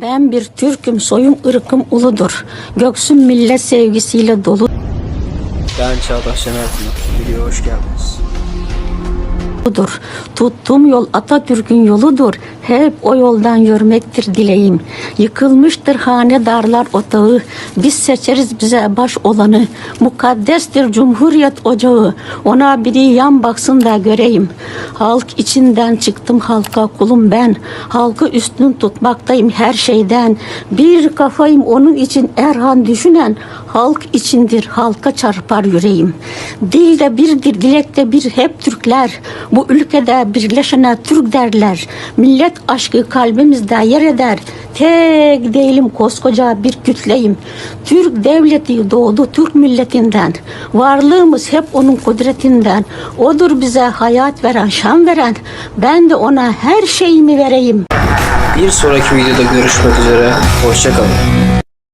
Ben bir Türk'üm, soyum ırkım uludur. Göksüm millet sevgisiyle dolu. Ben Çağdaş Şener. Videoya hoş geldiniz. Tuttuğum yol Atatürk'ün yoludur. Hep o yoldan yürümektir dileğim. Yıkılmıştır hanedarlar otağı. Biz seçeriz bize baş olanı. Mukaddestir Cumhuriyet ocağı. Ona biri yan baksın da göreyim. Halk içinden çıktım halka kulum ben. Halkı üstün tutmaktayım her şeyden. Bir kafayım onun için Erhan düşünen. Halk içindir halka çarpar yüreğim. Dilde birdir dilekte bir hep Türkler. Bu ülkede birleşene Türk derler. Millet aşkı kalbimizde yer eder. Tek değilim koskoca bir kütleyim. Türk devleti doğdu Türk milletinden. Varlığımız hep onun kudretinden. Odur bize hayat veren, şan veren. Ben de ona her şeyimi vereyim. Bir sonraki videoda görüşmek üzere. Hoşçakalın.